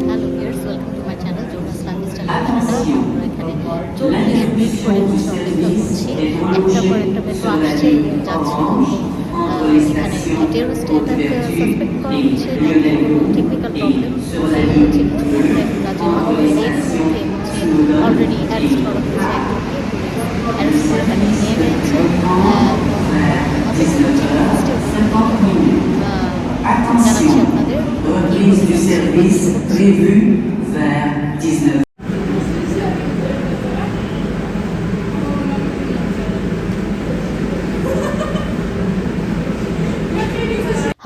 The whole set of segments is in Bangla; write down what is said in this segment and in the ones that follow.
Hello viewers welcome to my channel Jonas lifestyle আমরা এখানে চল্লিশ মিনিট করে হচ্ছে অপেক্ষা করছি একটার পর একটা মেট্রো আসছে যাচ্ছে এখানে সাসপেক্ট করা হচ্ছে নাকি টেকনিক্যাল প্রবলেম হচ্ছে কাজের মাধ্যমে হচ্ছে অলরেডি অ্যারেস্ট করা হয়েছে অ্যারেস্ট করে তাকে নিয়ে গেছে reprise du service prévue vers 19h.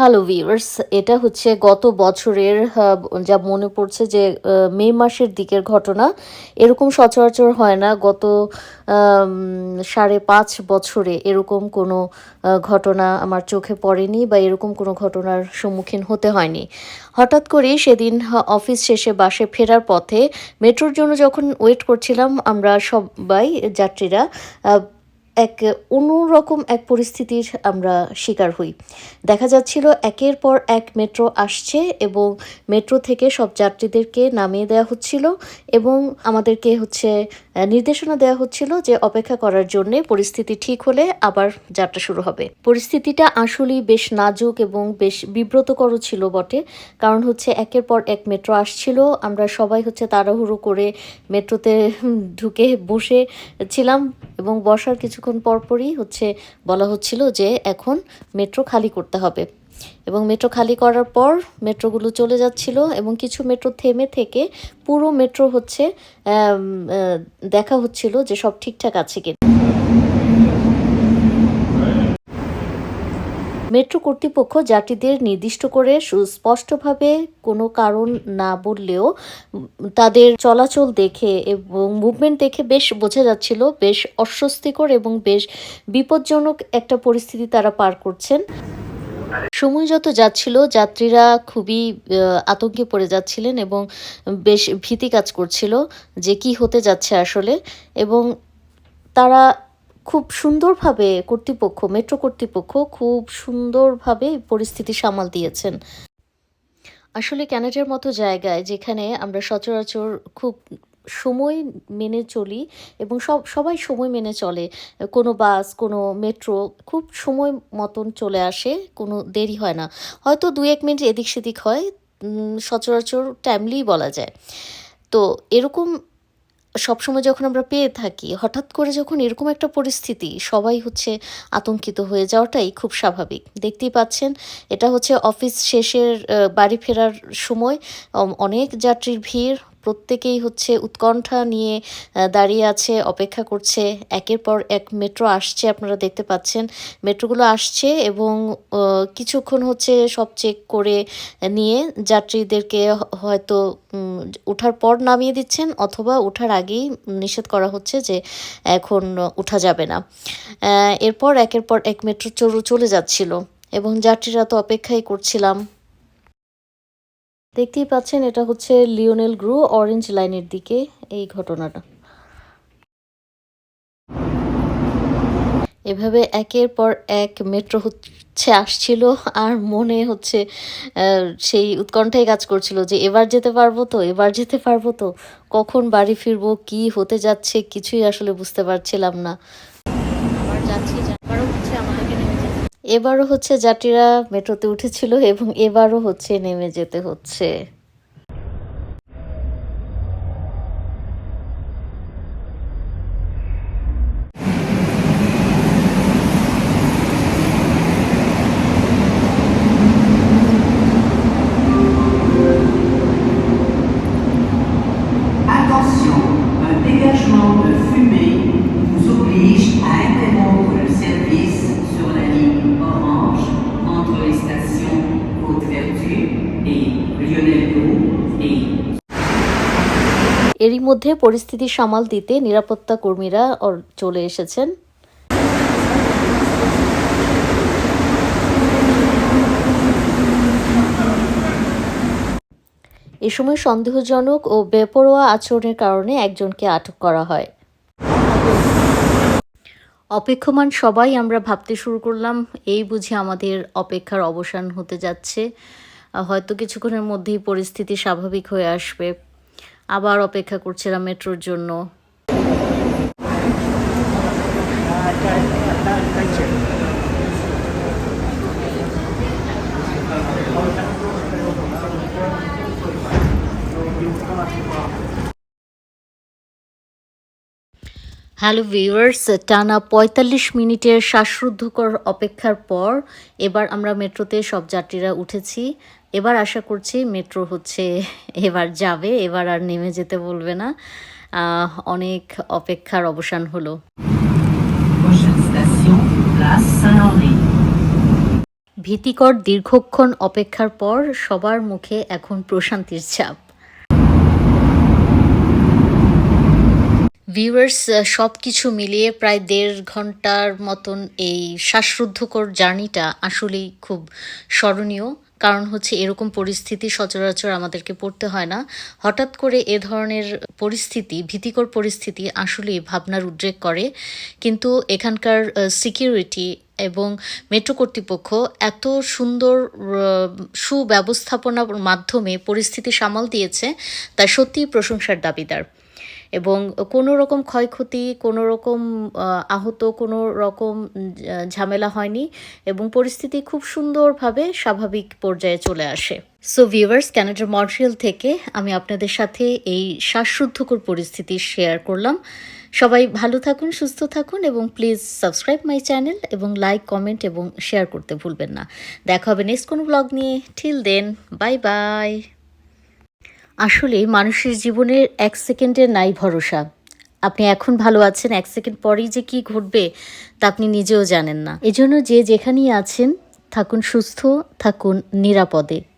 Hello viewers এটা হচ্ছে গত বছরের যা মনে পড়ছে যে মে মাসের দিকের ঘটনা। এরকম সচরাচর হয় না। গত সাড়ে পাঁচ বছরে এরকম কোনো ঘটনা আমার চোখে পড়েনি বা এরকম কোনো ঘটনার সম্মুখীন হতে হয়নি। হঠাৎ করেই সেদিন অফিস শেষে বাসে ফেরার পথে মেট্রোর জন্য যখন ওয়েট করছিলাম, আমরা সবাই, যাত্রীরা এক অন্যরকম এক পরিস্থিতির আমরা শিকার হই। দেখা যাচ্ছিল একের পর এক মেট্রো আসছে এবং মেট্রো থেকে সব যাত্রীদেরকে নামিয়ে দেওয়া হচ্ছিল এবং আমাদেরকে হচ্ছে নির্দেশনা দেওয়া হচ্ছিল যে অপেক্ষা করার জন্যে পরিস্থিতি ঠিক হলে আবার যাত্রা শুরু হবে। পরিস্থিতিটা আসলেই বেশ নাজুক এবং বেশ বিব্রতকর ছিল বটে। কারণ হচ্ছে একের পর এক মেট্রো আসছিল, আমরা সবাই হচ্ছে তাড়াহুড়ো করে মেট্রোতে ঢুকে বসে ছিলাম এবং বসার কিছুক্ষণ পরপরই হচ্ছে বলা হচ্ছিল যে এখন মেট্রো খালি করতে হবে। এবং মেট্রো খালি করার পর মেট্রোগুলো চলে যাচ্ছিল এবং কিছু মেট্রো থেমে থেকে পুরো মেট্রো হচ্ছে দেখা হচ্ছিল যে সব ঠিকঠাক আছে কিনা। মেট্রো কর্তৃপক্ষ যাত্রীদের নির্দিষ্ট করে সুস্পষ্টভাবে কোনো কারণ না বললেও তাদের চলাচল দেখে এবং মুভমেন্ট দেখে বেশ বোঝা যাচ্ছিল, বেশ অস্বস্তিকর এবং বেশ বিপজ্জনক একটা পরিস্থিতি তারা পার করছেন। সময় যত যাচ্ছিল, যাত্রীরা খুবই আতঙ্কে পড়ে যাচ্ছিলেন এবং বেশ ভীতি কাজ করছিল যে কি হতে যাচ্ছে আসলে এবং তারা খুব সুন্দরভাবে কর্তৃপক্ষ, মেট্রো কর্তৃপক্ষ খুব সুন্দরভাবে পরিস্থিতি সামাল দিয়েছেন। আসলে ক্যানাডার মতো জায়গায় যেখানে আমরা সচরাচর খুব সময় মেনে চলি এবং সব, সবাই সময় মেনে চলে, কোনো বাস, কোনো মেট্রো খুব সময় মতন চলে আসে, কোনো দেরি হয় না। হয়তো দু এক মিনিট এদিক সেদিক হয় সচরাচর টাইমলিই বলা যায়। তো এরকম সবসময় যখন আমরা পেয়ে থাকি, হঠাৎ করে যখন এরকম একটা পরিস্থিতি, সবাই হচ্ছে আতঙ্কিত হয়ে যাওয়াটাই খুব স্বাভাবিক। দেখতেই পাচ্ছেন, এটা হচ্ছে অফিস শেষের বাড়ি ফেরার সময় অনেক যাত্রীর ভিড় প্রত্যেকেই হচ্ছে উৎকণ্ঠা নিয়ে দাঁড়িয়ে আছে, অপেক্ষা করছে। একের পর এক মেট্রো আসছে, আপনারা দেখতে পাচ্ছেন। মেট্রোগুলো আসছে এবং কিছুক্ষণ হচ্ছে সব চেক করে নিয়ে যাত্রীদেরকে হয়তো ওঠার পর নামিয়ে দিচ্ছেন অথবা ওঠার আগেই নিষেধ করা হচ্ছে যে এখন ওঠা যাবে না। এরপর একের পর এক মেট্রো চলে যাচ্ছিল এবং যাত্রীরা তো অপেক্ষাই করছিলাম। দেখতেই পাচ্ছেন, এটা হচ্ছে লিওনেল গ্রু অরেঞ্জ লাইনের দিকে এই ঘটনাটা। এভাবে একের পর এক মেট্রো হচ্ছে আসছিল, আর মনে হচ্ছে সেই উৎকণ্ঠায় কাজ করছিল যে এবার যেতে পারব তো, এবার যেতে পারব তো, কখন বাড়ি ফিরবো, কি হতে যাচ্ছে, কিছুই আসলে বুঝতে পারছিলাম না আবার যাচ্ছি এবারও হচ্ছে আমাদেরকে নেমে যেতে এবারও হচ্ছে যাত্রীরা মেট্রোতে উঠেছিল এবং এবারও হচ্ছে নেমে যেতে হচ্ছে। এরই মধ্যে পরিস্থিতি সামাল দিতে নিরাপত্তা কর্মীরা চলে এসেছেন। এ সময় সন্দেহজনক ও বেপরোয়া আচরণের কারণে একজনকে আটক করা হয়। অপেক্ষমান সবাই আমরা ভাবতে শুরু করলাম, এই বুঝি আমাদের অপেক্ষার অবসান হতে যাচ্ছে। হয়তো কিছুক্ষণের মধ্যেই পরিস্থিতি স্বাভাবিক হয়ে আসবে। আবার অপেক্ষা করছিলাম মেট্রোর জন্য। হ্যালো ভিউয়ার্স, টানা পঁয়তাল্লিশ মিনিটের শ্বাসরুদ্ধকর অপেক্ষার পর এবার আমরা মেট্রোতে সব যাত্রীরা উঠেছি। এবার আশা করছি মেট্রো হচ্ছে, এবার যাবে, এবার আর নেমে যেতে বলবে না অনেক অপেক্ষার অবসান হলো. ভীতিকর দীর্ঘক্ষণ অপেক্ষার পর সবার মুখে এখন প্রশান্তির ছাপ ভিউয়ার্স সব কিছু মিলিয়ে প্রায় দেড় ঘণ্টার মতন এই শ্বাসরুদ্ধকর জার্নিটা আসলেই খুব স্মরণীয়। কারণ হচ্ছে এরকম পরিস্থিতি সচরাচর আমাদেরকে পড়তে হয় না। হঠাৎ করে এ ধরনের পরিস্থিতি, ভীতিকর পরিস্থিতি আসলেই ভাবনার উদ্রেক করে। কিন্তু এখানকার সিকিউরিটি এবং মেট্রো কর্তৃপক্ষ এত সুন্দর সুব্যবস্থাপনার মাধ্যমে পরিস্থিতি সামাল দিয়েছে তা সত্যিই প্রশংসার দাবিদার। এবং কোনো রকম ক্ষয়ক্ষতি কোনো রকম আহত কোনো রকম ঝামেলা হয়নি এবং পরিস্থিতি খুব সুন্দরভাবে স্বাভাবিক পর্যায়ে চলে আসে। সো ভিউয়ার্স ক্যানাডার মন্ট্রিয়াল থেকে আমি আপনাদের সাথে এই শ্বাসরুদ্ধকর পরিস্থিতি শেয়ার করলাম। সবাই ভালো থাকুন, সুস্থ থাকুন এবং প্লিজ সাবস্ক্রাইব মাই চ্যানেল এবং লাইক কমেন্ট এবং শেয়ার করতে ভুলবেন না। দেখা হবে নেক্সট কোনো ব্লগ নিয়ে। ঠিল দেন বাই বাই আসলে মানুষের জীবনের এক সেকেন্ডের নাই ভরসা। আপনি এখন ভালো আছেন, এক সেকেন্ড পরেই যে কি ঘটবে তা আপনি নিজেও জানেন না। এজন্য যে যেখানেই আছেন, থাকুন সুস্থ, থাকুন নিরাপদে।